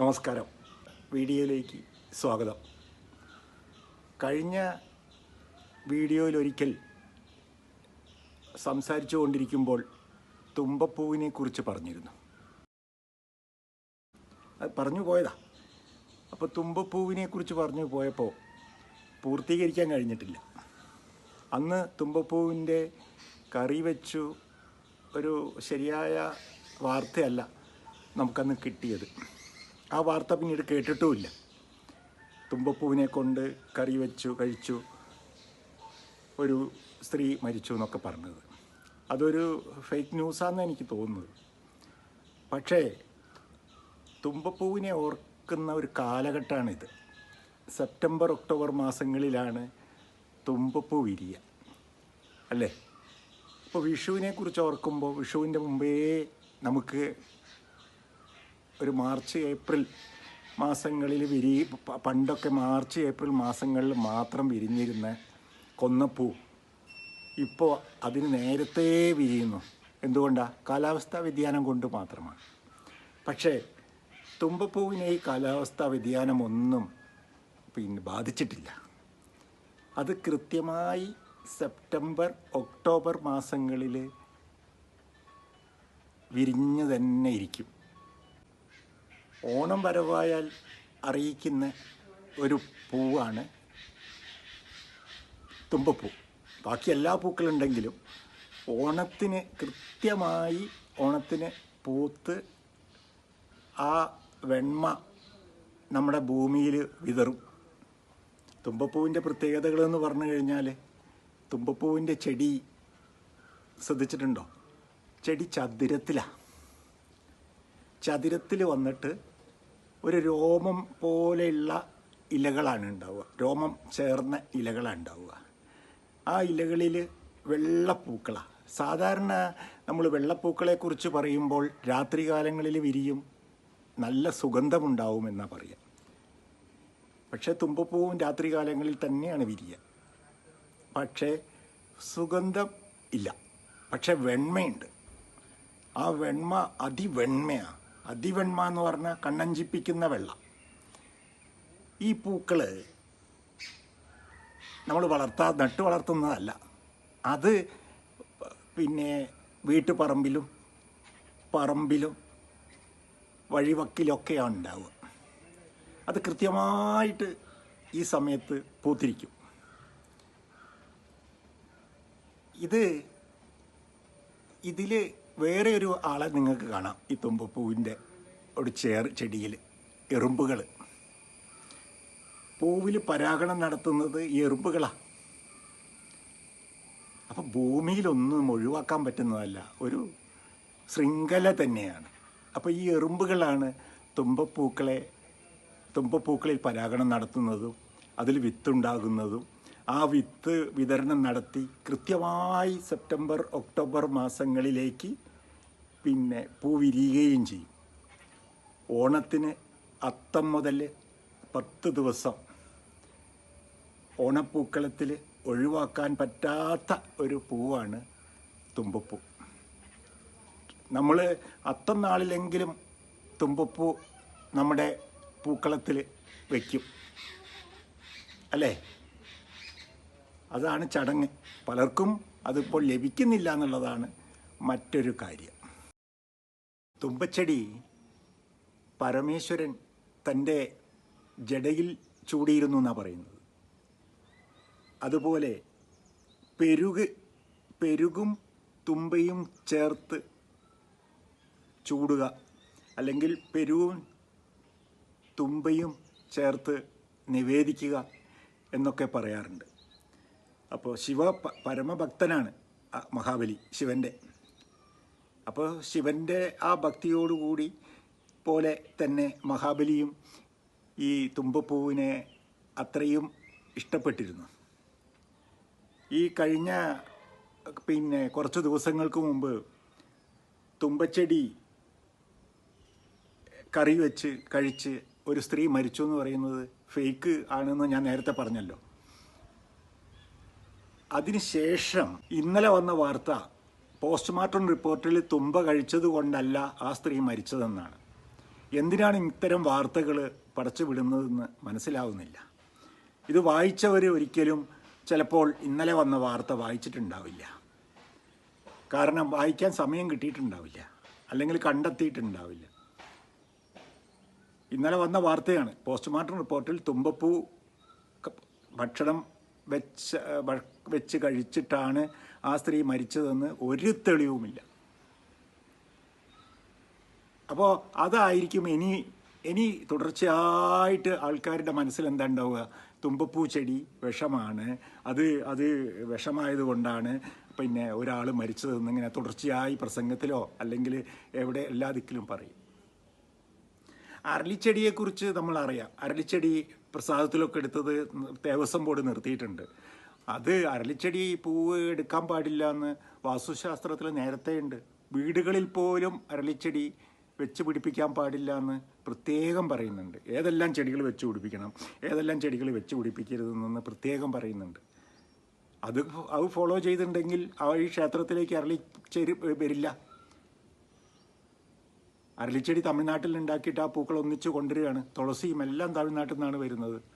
നമസ്കാരം. വീഡിയോയിലേക്ക് സ്വാഗതം. കഴിഞ്ഞ വീഡിയോയിലൊരിക്കൽ സംസാരിച്ചു കൊണ്ടിരിക്കുമ്പോൾ തുമ്പപ്പൂവിനെ കുറിച്ച് പറഞ്ഞിരുന്നു പറഞ്ഞു പോയതാ. അപ്പോൾ തുമ്പപ്പൂവിനെ കുറിച്ച് പറഞ്ഞു പോയപ്പോൾ പൂർത്തീകരിക്കാൻ കഴിഞ്ഞിട്ടില്ല. അന്ന് തുമ്പപ്പൂവിന്റെ കറി വെച്ചു ഒരു ശരിയായ വാർത്തയല്ല നമുക്കന്ന് കിട്ടിയത്. ആ വാർത്ത പിന്നീട് കേട്ടിട്ടുമില്ല. തുമ്പപ്പൂവിനെ കൊണ്ട് കറി വെച്ചു കഴിച്ചു ഒരു സ്ത്രീ മരിച്ചു എന്നൊക്കെ പറഞ്ഞത്. അതൊരു ഫേക്ക് ന്യൂസാണെന്ന് എനിക്ക് തോന്നുന്നത്. പക്ഷേ തുമ്പപ്പൂവിനെ ഓർക്കുന്ന ഒരു കാലഘട്ടമാണിത്. സെപ്റ്റംബർ ഒക്ടോബർ മാസങ്ങളിലാണ് തുമ്പപ്പൂ വിരിയ അല്ലേ? ഇപ്പോൾ വിഷുവിനെ കുറിച്ച് ഓർക്കുമ്പോൾ വിഷുവിന്റെ മുമ്പേ നമുക്ക് ഒരു മാർച്ച് ഏപ്രിൽ മാസങ്ങളിൽ വിരി പണ്ടൊക്കെ മാർച്ച് ഏപ്രിൽ മാസങ്ങളിൽ മാത്രം വിരിഞ്ഞിരുന്ന കൊന്നപ്പൂ ഇപ്പോൾ അതിന് നേരത്തെ വിരിയുന്നു. എന്തുകൊണ്ടാണ് കാലാവസ്ഥാ വ്യതിയാനം കൊണ്ട് മാത്രമാണ്. പക്ഷേ തുമ്പപ്പൂവിനെ ഈ കാലാവസ്ഥാ വ്യതിയാനം ഒന്നും പിന്നെ ബാധിച്ചിട്ടില്ല. അത് കൃത്യമായി സെപ്റ്റംബർ ഒക്ടോബർ മാസങ്ങളിൽ വിരിഞ്ഞു തന്നെ ഇരിക്കും. ഓണം വരവായാൽ അറിയിക്കുന്ന ഒരു പൂവാണ് തുമ്പപ്പൂ. ബാക്കി എല്ലാ പൂക്കളുണ്ടെങ്കിലും ഓണത്തിന് കൃത്യമായി ഓണത്തിന് പൂത്ത് ആ വെണ്മ നമ്മുടെ ഭൂമിയിൽ വിതറും. തുമ്പപ്പൂവിന്റെ പ്രത്യേകതകളെന്ന് പറഞ്ഞു കഴിഞ്ഞാൽ തുമ്പപ്പൂവിന്റെ ചെടി ശ്രദ്ധിച്ചിട്ടുണ്ടോ? ചെടി ചതുരത്തിലാണ് ചതുരത്തിൽ വന്നിട്ട് ഒരു രോമം പോലെയുള്ള ഇലകളാണ് ഉണ്ടാവുക. രോമം ചേർന്ന ഇലകളാണ് ഉണ്ടാവുക. ആ ഇലകളിൽ വെള്ളപ്പൂക്കളാണ് സാധാരണ നമ്മൾ വെള്ളപ്പൂക്കളെക്കുറിച്ച് പറയുമ്പോൾ രാത്രികാലങ്ങളിൽ വിരിയും നല്ല സുഗന്ധമുണ്ടാവുമെന്നാണ് പറയുക പക്ഷേ തുമ്പപ്പൂവും രാത്രികാലങ്ങളിൽ തന്നെയാണ് വിരിയുക പക്ഷേ സുഗന്ധം ഇല്ല. പക്ഷേ വെണ്മയുണ്ട്. ആ വെണ്മ അതിവെണ്മയാണ് അതിവെണ്മ എന്ന് പറഞ്ഞാൽ കണ്ണഞ്ചിപ്പിക്കുന്ന വെള്ളം. ഈ പൂക്കൾ നമ്മൾ വളർത്താ നട്ട് വളർത്തുന്നതല്ല. അത് പിന്നെ വീട്ടുപറമ്പിലും പറമ്പിലും വഴിവക്കിലൊക്കെയാണ് ഉണ്ടാവുക. അത് കൃത്യമായിട്ട് ഈ സമയത്ത് പൂത്തിരിക്കും. ഇത് ഇതിൽ വേറെ ഒരു ആളെ നിങ്ങൾക്ക് കാണാം. ഈ തുമ്പപ്പൂവിന്റെ ഒരു ചേർ ചെടിയിൽ എറുമ്പുകൾ. പൂവിൽ പരാഗണം നടത്തുന്നത് ഈ എറുമ്പുകളാണ് അപ്പം ഭൂമിയിലൊന്നും ഒഴിവാക്കാൻ പറ്റുന്നതല്ല. ഒരു ശൃംഖല തന്നെയാണ്. അപ്പോൾ ഈ എറുമ്പുകളാണ് തുമ്പപ്പൂക്കളെ തുമ്പപ്പൂക്കളിൽ പരാഗണം നടത്തുന്നതും അതിൽ വിത്തുണ്ടാകുന്നതും ആ വിത്ത് വിതരണം നടത്തി കൃത്യമായി സെപ്റ്റംബർ ഒക്ടോബർ മാസങ്ങളിലേക്ക് പിന്നെ പൂ വിരിയുകയും ചെയ്യും. ഓണത്തിന് അത്തം മുതൽ പത്ത് ദിവസം ഓണപ്പൂക്കളത്തിൽ ഒഴിവാക്കാൻ പറ്റാത്ത ഒരു പൂവാണ് തുമ്പപ്പൂ. നമ്മൾ അത്തം നാളിലെങ്കിലും തുമ്പപ്പൂ നമ്മുടെ പൂക്കളത്തിൽ വയ്ക്കും അല്ലേ? അതാണ് ചടങ്ങ്. പലർക്കും അതിപ്പോൾ ലഭിക്കുന്നില്ല എന്നുള്ളതാണ് മറ്റൊരു കാര്യം. തുമ്പച്ചെടി പരമേശ്വരൻ തന്റെ ജടയിൽ ചൂടിയിരുന്നു എന്നാണ് പറയുന്നത്. അതുപോലെ പെരുക് പെരുകും തുമ്പയും ചേർത്ത് ചൂടുക അല്ലെങ്കിൽ പെരുവും തുമ്പയും ചേർത്ത് നിവേദിക്കുക എന്നൊക്കെ പറയാറുണ്ട്. അപ്പോൾ ശിവ പരമഭക്തനാണ് മഹാബലി ശിവന്റെ അപ്പോൾ ശിവന്റെ ആ ഭക്തിയോടുകൂടി പോലെ തന്നെ മഹാബലിയും ഈ തുമ്പപ്പൂവിനെ അത്രയും ഇഷ്ടപ്പെട്ടിരുന്നു. ഈ കഴിഞ്ഞ പിന്നെ കുറച്ച് ദിവസങ്ങൾക്ക് മുമ്പ് തുമ്പച്ചെടി കറി വെച്ച് കഴിച്ച് ഒരു സ്ത്രീ മരിച്ചു എന്ന് പറയുന്നത് ഫേക്ക് ആണെന്ന് ഞാൻ നേരത്തെ പറഞ്ഞല്ലോ. അതിനുശേഷം ഇന്നലെ വന്ന വാർത്ത പോസ്റ്റ്മോർട്ടം റിപ്പോർട്ടിൽ തുമ്പ കഴിച്ചത് കൊണ്ടല്ല ആ സ്ത്രീ മരിച്ചതെന്നാണ്. എന്തിനാണ് ഇത്തരം വാർത്തകൾ പടച്ചു വിടുന്നതെന്ന് മനസ്സിലാവുന്നില്ല. ഇത് വായിച്ചവർ ഒരിക്കലും ചിലപ്പോൾ ഇന്നലെ വന്ന വാർത്ത വായിച്ചിട്ടുണ്ടാവില്ല. കാരണം വായിക്കാൻ സമയം കിട്ടിയിട്ടുണ്ടാവില്ല. അല്ലെങ്കിൽ കണ്ടെത്തിയിട്ടുണ്ടാവില്ല. ഇന്നലെ വന്ന വാർത്തയാണ്. പോസ്റ്റ്മോർട്ടം റിപ്പോർട്ടിൽ തുമ്പപ്പൂ ഭക്ഷണം വെച്ച് വെച്ച് കഴിച്ചിട്ടാണ് ആ സ്ത്രീ മരിച്ചതെന്ന് ഒരു തെളിവുമില്ല. അപ്പോൾ അതായിരിക്കും ഇനി ഇനി തുടർച്ചയായിട്ട് ആൾക്കാരുടെ മനസ്സിൽ എന്താ ഉണ്ടാവുക തുമ്പപ്പൂ ചെടി വിഷമാണ്. അത് അത് വിഷമായതുകൊണ്ടാണ് പിന്നെ ഒരാൾ മരിച്ചതെന്ന് ഇങ്ങനെ തുടർച്ചയായി പ്രസംഗത്തിലോ അല്ലെങ്കിൽ എവിടെ എല്ലാ ദിക്കിലും പറയും. അരളിച്ചെടിയെക്കുറിച്ച് നമ്മൾ അറിയാം അരളിച്ചെടി പ്രസാദത്തിലൊക്കെ എടുത്തത് ദേവസ്വം ബോർഡ് നിർത്തിയിട്ടുണ്ട്. അത് അരളിച്ചെടി പൂവ് എടുക്കാൻ പാടില്ല എന്ന് വാസ്തുശാസ്ത്രത്തിൽ നേരത്തെ ഉണ്ട് വീടുകളിൽ പോലും അരളിച്ചെടി വെച്ച് പിടിപ്പിക്കാൻ പാടില്ല എന്ന് പ്രത്യേകം പറയുന്നുണ്ട്. ഏതെല്ലാം ചെടികൾ വെച്ച് പിടിപ്പിക്കണം ഏതെല്ലാം ചെടികൾ വെച്ച് പിടിപ്പിക്കരുതെന്ന് പ്രത്യേകം പറയുന്നുണ്ട്. അത് അത് ഫോളോ ചെയ്തിട്ടുണ്ടെങ്കിൽ ആ ഈ ക്ഷേത്രത്തിലേക്ക് അരളിച്ചെടി വരില്ല. അരളിച്ചെടി തമിഴ്നാട്ടിൽ ഉണ്ടാക്കിയിട്ട് ആ പൂക്കൾ ഒന്നിച്ച് കൊണ്ടുവരികയാണ്. തുളസിയും എല്ലാം തമിഴ്നാട്ടിൽ നിന്നാണ് വരുന്നത്.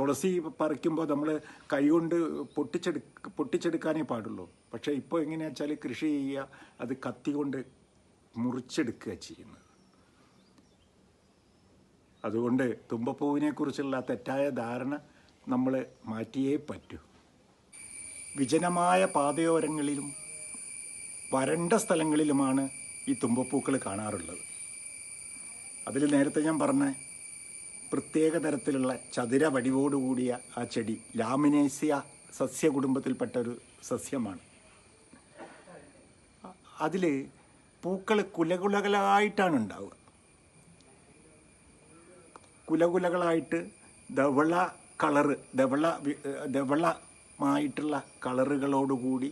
തുളസി പറിക്കുമ്പോൾ നമ്മൾ കൈകൊണ്ട് പൊട്ടിച്ചെടു പൊട്ടിച്ചെടുക്കാനേ പാടുള്ളൂ. പക്ഷേ ഇപ്പോൾ എങ്ങനെയാ വെച്ചാൽ കൃഷി ചെയ്യുക അത് കത്തി കൊണ്ട് മുറിച്ചെടുക്കുക ചെയ്യുന്നത്. അതുകൊണ്ട് തുമ്പപ്പൂവിനെക്കുറിച്ചുള്ള തെറ്റായ ധാരണ നമ്മൾ മാറ്റിയേ പറ്റൂ. വിജനമായ പാതയോരങ്ങളിലും വരണ്ട സ്ഥലങ്ങളിലുമാണ് ഈ തുമ്പപ്പൂക്കൾ കാണാറുള്ളത്. അതിൽ നേരത്തെ ഞാൻ പറഞ്ഞ പ്രത്യേക തരത്തിലുള്ള ചതുര വടിവോടുകൂടിയ ആ ചെടി ലാമിനേസിയ സസ്യകുടുംബത്തിൽപ്പെട്ട ഒരു സസ്യമാണ്. അതിൽ പൂക്കൾ കുലകുലകളായിട്ടാണ് ഉണ്ടാവുക. കുലകുലകളായിട്ട് ധവള കളറ് ധവള ധവളമായിട്ടുള്ള കളറുകളോടുകൂടി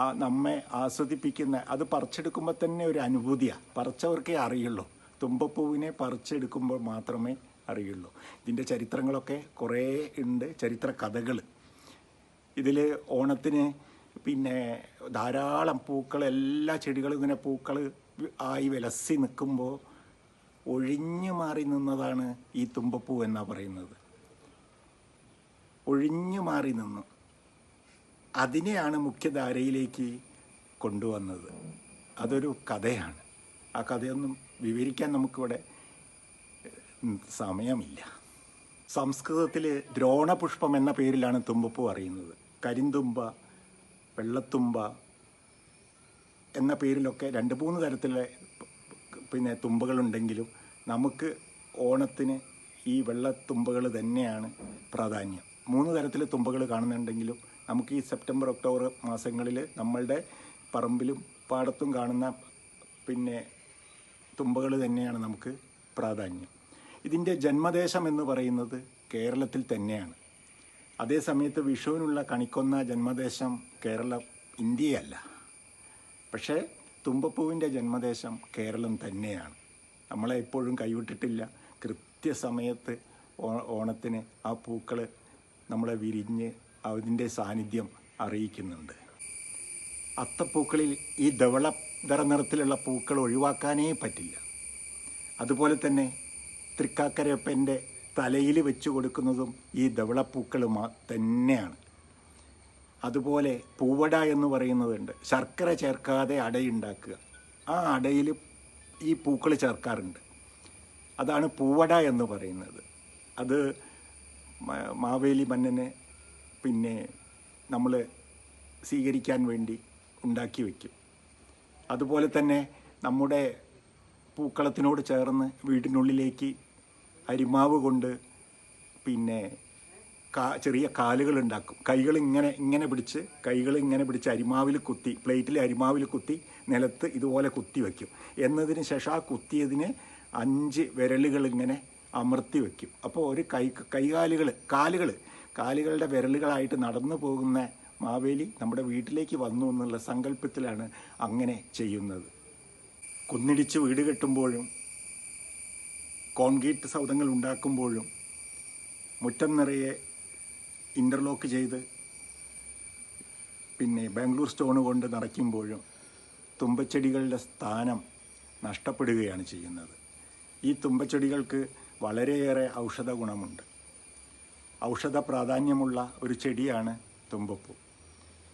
ആ നമ്മെ ആസ്വദിപ്പിക്കുന്ന അത് പറിച്ചെടുക്കുമ്പോൾ തന്നെ ഒരു അനുഭൂതിയാണ് പറിച്ചവർക്കേ അറിയുള്ളൂ. തുമ്പപ്പൂവിനെ പറിച്ചെടുക്കുമ്പോൾ മാത്രമേ അറിയുള്ളൂ. ഇതിന്റെ ചരിത്രങ്ങളൊക്കെ കുറേ ഉണ്ട് ചരിത്ര കഥകൾ ഇതിൽ ഓണത്തിന് പിന്നെ ധാരാളം പൂക്കൾ എല്ലാ ചെടികളും ഇങ്ങനെ പൂക്കൾ ആയി വിലസി നിൽക്കുമ്പോൾ ഒഴിഞ്ഞു മാറി നിന്നതാണ് ഈ തുമ്പപ്പൂ എന്നാ പറയുന്നത്. ഒഴിഞ്ഞു മാറി നിന്നു. അതിനെയാണ് മുഖ്യധാരയിലേക്ക് കൊണ്ടുവന്നത്. അതൊരു കഥയാണ്. ആ കഥയൊന്നും വിവരിക്കാൻ നമുക്കിവിടെ സമയമില്ല. സംസ്കൃതത്തിൽ ദ്രോണപുഷ്പം എന്ന പേരിലാണ് തുമ്പപ്പൂ അറിയുന്നത്. കരിന്തുമ്പ വെള്ളത്തുമ്പ എന്ന പേരിലൊക്കെ രണ്ട് മൂന്ന് തരത്തിലെ പിന്നെ തുമ്പകളുണ്ടെങ്കിലും നമുക്ക് ഓണത്തിന് ഈ വെള്ളത്തുമ്പകൾ തന്നെയാണ് പ്രാധാന്യം. മൂന്ന് തരത്തിൽ തുമ്പകൾ കാണുന്നുണ്ടെങ്കിലും നമുക്ക് ഈ സെപ്റ്റംബർ ഒക്ടോബർ മാസങ്ങളിൽ നമ്മളുടെ പറമ്പിലും പാടത്തും കാണുന്ന പിന്നെ തുമ്പകൾ തന്നെയാണ് നമുക്ക് പ്രാധാന്യം. ഇതിന്റെ ജന്മദേശം എന്ന് പറയുന്നത് കേരളത്തിൽ തന്നെയാണ്. അതേസമയത്ത് വിഷുവിനുള്ള കണിക്കൊന്ന ജന്മദേശം കേരളം ഇന്ത്യയല്ല. പക്ഷേ തുമ്പപ്പൂവിന്റെ ജന്മദേശം കേരളം തന്നെയാണ്. നമ്മളെ എപ്പോഴും കൈവിട്ടിട്ടില്ല. കൃത്യസമയത്ത് ഓണത്തിന് ആ പൂക്കൾ നമ്മളെ വിരിഞ്ഞ് അതിന്റെ സാന്നിധ്യം അറിയിക്കുന്നുണ്ട്. അത്തപ്പൂക്കളിൽ ഈ ധവള നിറത്തിലുള്ള പൂക്കൾ ഒഴിവാക്കാനേ പറ്റില്ല. അതുപോലെ തന്നെ തൃക്കാക്കരയപ്പന്റെ തലയിൽ വെച്ച് കൊടുക്കുന്നതും ഈ ധവളപ്പൂക്കൾ തന്നെയാണ്. അതുപോലെ പൂവട എന്ന് പറയുന്നതുണ്ട്. ശർക്കര ചേർക്കാതെ അടയുണ്ടാക്കുക. ആ അടയിൽ ഈ പൂക്കൾ ചേർക്കാറുണ്ട്. അതാണ് പൂവട എന്ന് പറയുന്നത്. അത് മാവേലി മന്നനെ പിന്നെ നമ്മൾ സ്വീകരിക്കാൻ വേണ്ടി ഉണ്ടാക്കി വയ്ക്കും അതുപോലെ തന്നെ നമ്മുടെ പൂക്കളത്തിനോട് ചേർന്ന് വീടിനുള്ളിലേക്ക് അരിമാവ് കൊണ്ട് പിന്നെ കാ ചെറിയ കാലുകൾ ഉണ്ടാക്കും. കൈകൾ ഇങ്ങനെ ഇങ്ങനെ പിടിച്ച് കൈകൾ ഇങ്ങനെ പിടിച്ച് അരിമാവിൽ കുത്തി പ്ലേറ്റിൽ അരിമാവിൽ കുത്തി നിലത്ത് ഇതുപോലെ കുത്തി വയ്ക്കും എന്നതിന് ശേഷം ആ കുത്തിയതിന് അഞ്ച് വിരലുകൾ ഇങ്ങനെ അമർത്തി വയ്ക്കും അപ്പോൾ ഒരു കൈ കൈകാലുകൾ കാലുകൾ കാലുകളുടെ വിരലുകളായിട്ട് നടന്നു പോകുന്ന മാവേലി നമ്മുടെ വീട്ടിലേക്ക് വന്നു എന്നുള്ള സങ്കല്പത്തിലാണ് അങ്ങനെ ചെയ്യുന്നത്. കുന്നിടിച്ച് വീട് കെട്ടുമ്പോഴും കോൺക്രീറ്റ് സൗധങ്ങൾ ഉണ്ടാക്കുമ്പോഴും മുറ്റം നിറയെ ഇന്റർലോക്ക് ചെയ്ത് പിന്നെ ബാംഗ്ലൂർ സ്റ്റോൺ കൊണ്ട് നിറയ്ക്കുമ്പോഴും തുമ്പച്ചെടികളുടെ സ്ഥാനം നഷ്ടപ്പെടുകയാണ് ചെയ്യുന്നത്. ഈ തുമ്പച്ചെടികൾക്ക് വളരെയേറെ ഔഷധ ഗുണമുണ്ട്. ഔഷധ പ്രാധാന്യമുള്ള ഒരു ചെടിയാണ് തുമ്പപ്പൂ.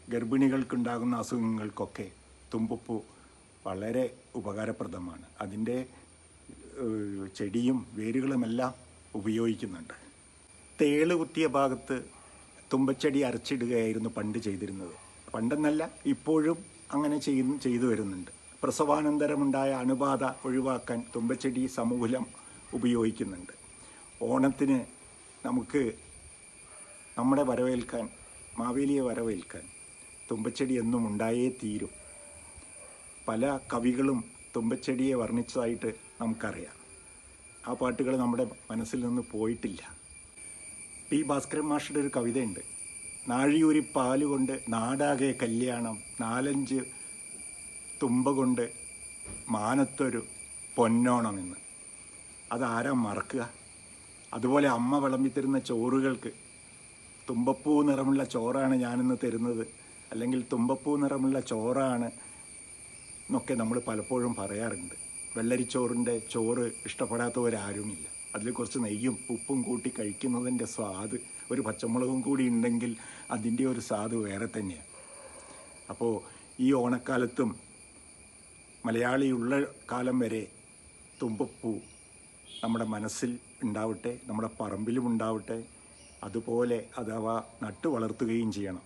ഗർഭിണികൾക്കുണ്ടാകുന്ന അസുഖങ്ങൾക്കൊക്കെ തുമ്പപ്പൂ വളരെ ഉപകാരപ്രദമാണ്. അതിന്റെ ചെടിയും വേരുകളുമെല്ലാം ഉപയോഗിക്കുന്നുണ്ട്. തേൾ കുത്തിയ ഭാഗത്ത് തുമ്പച്ചെടി അരച്ചിടുകയായിരുന്നു പണ്ട് ചെയ്തിരുന്നത്. പണ്ടെന്നല്ല ഇപ്പോഴും അങ്ങനെ ചെയ്യുന്നു ചെയ്തു വരുന്നുണ്ട്. പ്രസവാനന്തരമുണ്ടായ അണുബാധ ഒഴിവാക്കാൻ തുമ്പച്ചെടി സമൂലം ഉപയോഗിക്കുന്നുണ്ട്. ഓണത്തിന് നമുക്ക് നമ്മുടെ വരവേൽക്കാൻ മാവേലിയെ വരവേൽക്കാൻ തുമ്പച്ചെടി എന്നും ഉണ്ടായേ തീരും. പല കവികളും തുമ്പച്ചെടിയെ വർണിച്ചതായിട്ട് നമുക്കറിയാം. ആ പാട്ടുകൾ നമ്മുടെ മനസ്സിൽ നിന്ന് പോയിട്ടില്ല. പി ഭാസ്കരൻ മാഷയുടെ ഒരു കവിതയുണ്ട്. നാഴിയൂരി പാലുകൊണ്ട് നാടാകെ കല്യാണം നാലഞ്ച് തുമ്പ കൊണ്ട് മാനത്തൊരു പൊന്നോണം എന്ന്. അതാരാ മറക്കുക? അതുപോലെ അമ്മ വിളമ്പി തരുന്ന ചോറുകൾക്ക് തുമ്പപ്പൂ നിറമുള്ള ചോറാണ് ഞാനിന്ന് തരുന്നത്. അല്ലെങ്കിൽ തുമ്പപ്പൂ നിറമുള്ള ചോറാണ് എന്നൊക്കെ നമ്മൾ പലപ്പോഴും പറയാറുണ്ട്. വെള്ളരിച്ചോറിന്റെ ചോറ് ഇഷ്ടപ്പെടാത്തവരാരുമില്ല. അതിൽ കുറച്ച് നെയ്യും ഉപ്പും കൂട്ടി കഴിക്കുന്നതിന്റെ സ്വാദ് ഒരു പച്ചമുളകും കൂടി ഉണ്ടെങ്കിൽ അതിന്റെ ഒരു സ്വാദ് വേറെ തന്നെയാണ് അപ്പോൾ ഈ ഓണക്കാലത്തും മലയാളിയുള്ള കാലം വരെ തുമ്പപ്പൂ നമ്മുടെ മനസ്സിൽ ഉണ്ടാവട്ടെ നമ്മുടെ പറമ്പിലും ഉണ്ടാവട്ടെ അതുപോലെ അഥവാ നട്ടു വളർത്തുകയും ചെയ്യണം.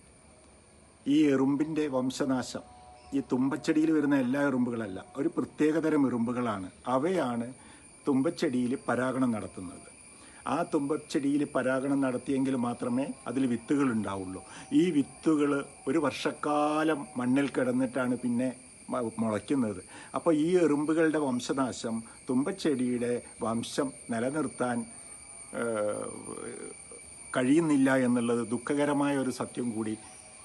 ഈ എറുമ്പിന്റെ വംശനാശം ഈ തുമ്പച്ചെടിയിൽ വരുന്ന എല്ലാ എറുമ്പുകളല്ല ഒരു പ്രത്യേകതരം എറുമ്പുകളാണ്. അവയാണ് തുമ്പച്ചെടിയിൽ പരാഗണം നടത്തുന്നത്. ആ തുമ്പച്ചെടിയിൽ പരാഗണം നടത്തിയെങ്കിൽ മാത്രമേ അതിൽ വിത്തുകൾ ഉണ്ടാവുള്ളൂ. ഈ വിത്തുകൾ ഒരു വർഷക്കാലം മണ്ണിൽ കിടന്നിട്ടാണ് പിന്നെ മുളയ്ക്കുന്നത്. അപ്പോൾ ഈ എറുമ്പുകളുടെ വംശനാശം തുമ്പച്ചെടിയുടെ വംശം നിലനിർത്താൻ കഴിയുന്നില്ല എന്നുള്ളത് ദുഃഖകരമായ ഒരു സത്യം കൂടി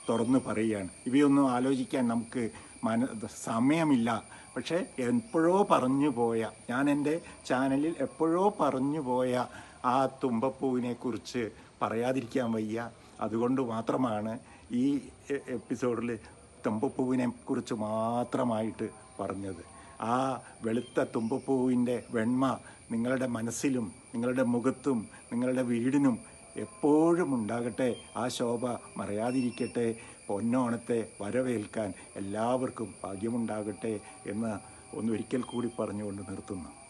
തുറന്നു പറയുകയാണ്. ഇവയൊന്നും ആലോചിക്കാൻ നമുക്ക് മന സമയമില്ല. പക്ഷേ എപ്പോഴോ പറഞ്ഞു പോയ ഞാൻ എന്റെ ചാനലിൽ എപ്പോഴോ പറഞ്ഞു പോയ ആ തുമ്പപ്പൂവിനെ കുറിച്ച് പറയാതിരിക്കാൻ വയ്യ. അതുകൊണ്ട് മാത്രമാണ് ഈ എപ്പിസോഡിൽ തുമ്പപ്പൂവിനെ കുറിച്ച് മാത്രമായിട്ട് പറഞ്ഞത്. ആ വെളുത്ത തുമ്പപ്പൂവിന്റെ വെണ്മ നിങ്ങളുടെ മനസ്സിലും നിങ്ങളുടെ മുഖത്തും നിങ്ങളുടെ വീടിനും എപ്പോഴും ഉണ്ടാകട്ടെ ആ ശോഭ മറയാതിരിക്കട്ടെ പൊന്നോണത്തെ വരവേൽക്കാൻ എല്ലാവർക്കും ഭാഗ്യമുണ്ടാകട്ടെ എന്ന് ഒന്നൊരിക്കൽ കൂടി പറഞ്ഞുകൊണ്ട് നിർത്തുന്നു.